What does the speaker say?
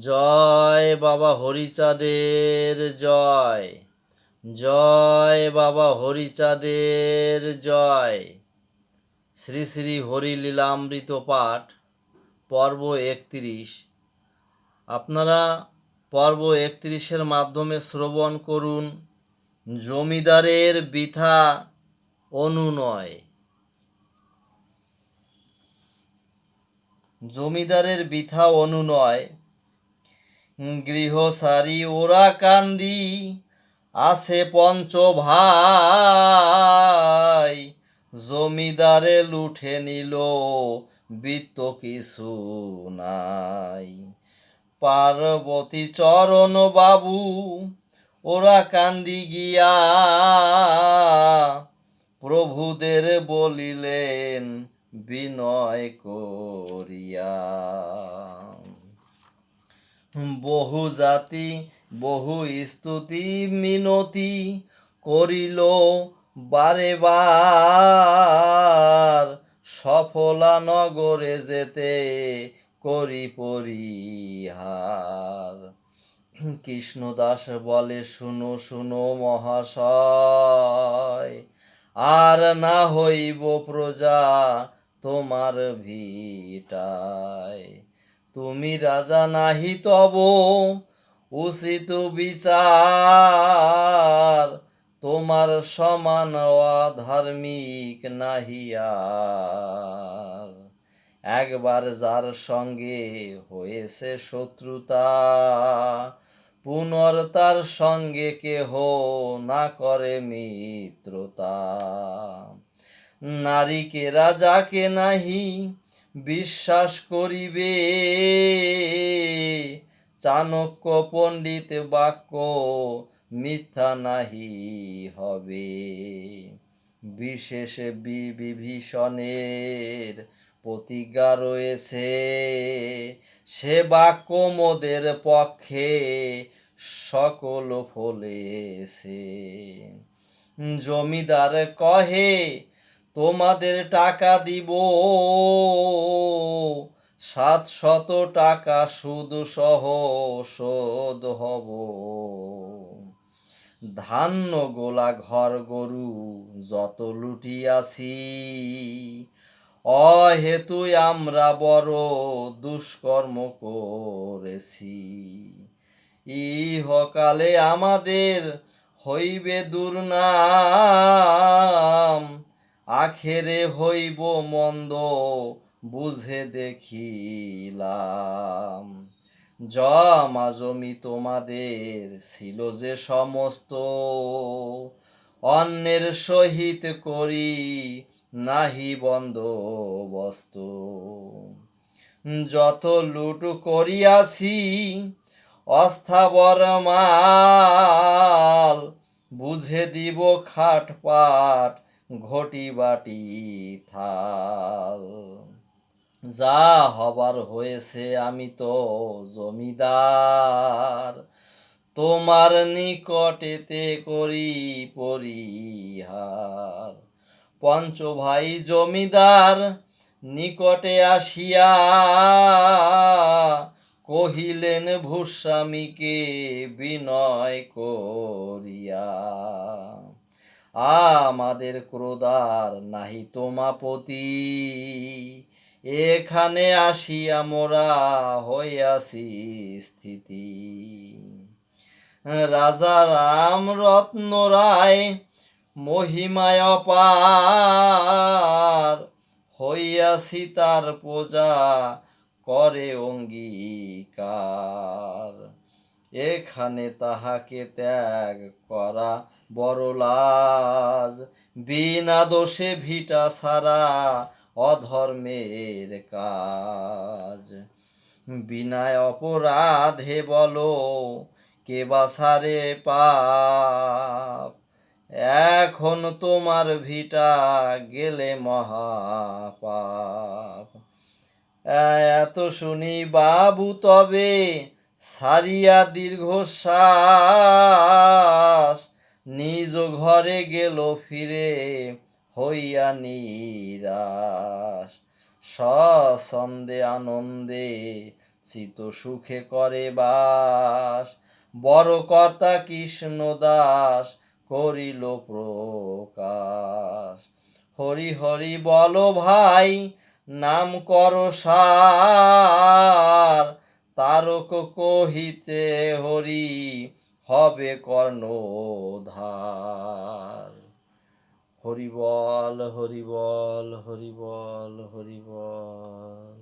জয় বাবা হরিচাঁদের জয়। জয় বাবা হরিচাঁদের জয়। শ্রী শ্রী হরি লীলামৃত পাঠ, পর্ব একত্রিশ। আপনারা পর্ব একত্রিশের মাধ্যমে শ্রবণ করুন। জমিদারের বৃথা অনুনয়। জমিদারের বৃথা অনুনয় গৃহ সারি ওরা কান্দি, আছে পঞ্চ ভাই জমিদারে লুঠে নিল, বৃত্ত কিছু নাই। পার্বতী চরণ বাবু, ওরা কান্দি গিয়া প্রভুদের বলিলেন, বিনয় করিয়া। বহু জাতি বহু স্তুতি মিনতি করিল বারে বার। সফলা নগরে যেতে করি পরিহার। কৃষ্ণদাস বলে, শুনো শুনো মহাশয়, আর না হইব প্রজা তোমার ভিটায়। তুমি রাজা নাহি তব, উচিত বিচার। তোমার সমান ধার্মিক নাহিয়ার একবার যার সঙ্গে হয়েছে শত্রুতা, পুনর তার সঙ্গে কেহ না করে মিত্রতা। নারীকে রাজাকে নাহি বিশ্বাস করিবে। চাণক্য পণ্ডিত বাক্য, মিথ্যা নাহি হবে। বিশেষ বিভীষণের প্রতিজ্ঞা রয়েছে। সে বাক্য মোদের পক্ষে সকল ফলেছে। জমিদার কহে তোমাদের টাকা দিব। সাতশত টাকা সুদ সহ শোধ হব। ধান্য গোলা ঘর গরু যত লুটিয়াছি অহেতুই আমরা বড় দুষ্কর্ম করেছি। ইহকালে আমাদের হইবে দুর্নাম। আখেরে হইব মন্দ, বুঝে দেখিলাম। জমা জমি তোমাদের ছিল যে সমস্ত, অন্যের সহিত করি নাহি বন্দোবস্ত। যত লুট করিয়াছি অস্থাবর মাল বুঝে দিব খাট পাট ঘটি বাটি থাল। যা হবার হয়েছে আমি তো জমিদার। তোমার নিকটেতে করি পরিহার। পঞ্চ ভাই জমিদার নিকটে আসিয়া কহিলেন, ভূস্বামীকে বিনয় করিয়া আমাদের ক্রোধার নাহি তোমাপতি এখানে আসিয়া মোরা হইয়াছি স্থিতি। রাজা রাম রত্ন রায় মহিমায় অপার। হইয়াছি তার পূজা করে অঙ্গীকার। এখানে তাহাকে ত্যাগ করা বড় লাজ। বিনা দোষে ভিটা ছাড়া অধর্মের কাজ। বিনায় অপরাধে বলো, কে বাসারে পাপ? এখন তোমার ভিটা গেলে মহাপাপ। এত শুনি বাবু তবে সারিয়া দীর্ঘশ্বাস, নিজ ঘরে গেল ফিরে, হইয়া নিরাশ। সছন্দে আনন্দে চিত সুখে করে বাস। বড় কর্তা কৃষ্ণ দাস করিল প্রকাশ। হরি হরি বলো ভাই, নাম কর সার। তারক কহিতে হরি হবে কর্ণধার হরি হরিবল হরিবল হরিবল হরি বল হরি বল।